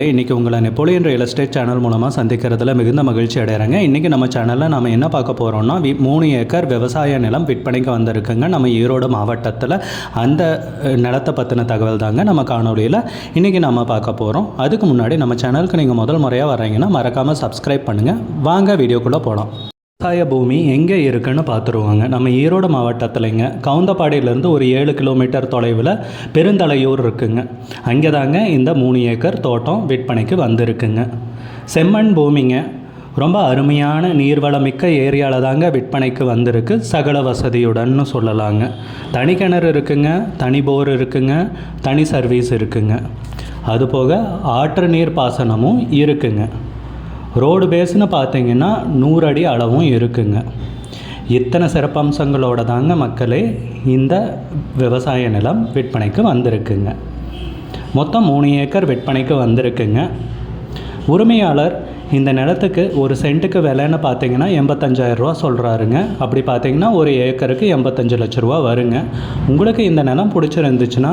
இன்றைக்கி உங்களை Napoleon real estate channel மூலமாக சந்திக்கிறதுல மிகுந்த மகிழ்ச்சி அடைகிறாங்க இன்றைக்கி நம்ம சேனலில் நம்ம என்ன பார்க்க போகிறோம்னா வி மூணு ஏக்கர் விவசாய நிலம் விற்பனைக்கு வந்திருக்குங்க. நம்ம ஈரோடு மாவட்டத்தில் அந்த நிலத்தை பற்றின தகவல் தாங்க நம்ம காணொலியில் இன்றைக்கி நம்ம பார்க்க போகிறோம் அதுக்கு முன்னாடி நம்ம சேனலுக்கு நீங்கள் முதல் முறையாக வரீங்கன்னா மறக்காமல் சப்ஸ்கிரைப் பண்ணுங்கள் வாங்க வீடியோக்குள்ளே போகலாம் விவசாய பூமி எங்கே இருக்குன்னு பார்த்துருவாங்க. நம்ம ஈரோடு மாவட்டத்திலங்க கவுந்தப்பாடியிலேருந்து ஒரு ஏழு கிலோமீட்டர் தொலைவில் பெருந்தலையூர் இருக்குங்க. அங்கே தாங்க இந்த மூணு ஏக்கர் தோட்டம் விற்பனைக்கு வந்திருக்குங்க. செம்மண் பூமிங்க. ரொம்ப அருமையான நீர்வளமிக்க ஏரியாவில் தாங்க விற்பனைக்கு வந்திருக்கு. சகல வசதியுடன்னு சொல்லலாங்க. தனி கிணறு இருக்குங்க தனி போர் இருக்குங்க தனி சர்வீஸ் இருக்குங்க. அதுபோக ஆற்று நீர் பாசனமும் இருக்குங்க. ரோடு பேஸ்னு பார்த்தீங்கன்னா நூறு அடி அளவும் இருக்குங்க. இத்தனை சிறப்பம்சங்களோட தாங்க மக்களே இந்த விவசாய நிலம் விற்பனைக்கு வந்திருக்குங்க. மொத்தம் மூணு ஏக்கர் விற்பனைக்கு வந்திருக்குங்க. உரிமையாளர் இந்த நிலத்துக்கு ஒரு சென்ட்டுக்கு விலைன்னு பார்த்தீங்கன்னா எண்பத்தஞ்சாயிரம் ரூபா சொல்கிறாருங்க அப்படி பார்த்தீங்கன்னா ஒரு ஏக்கருக்கு எண்பத்தஞ்சு லட்ச ரூபா வருங்க. உங்களுக்கு இந்த நிலம் பிடிச்சிருந்துச்சுன்னா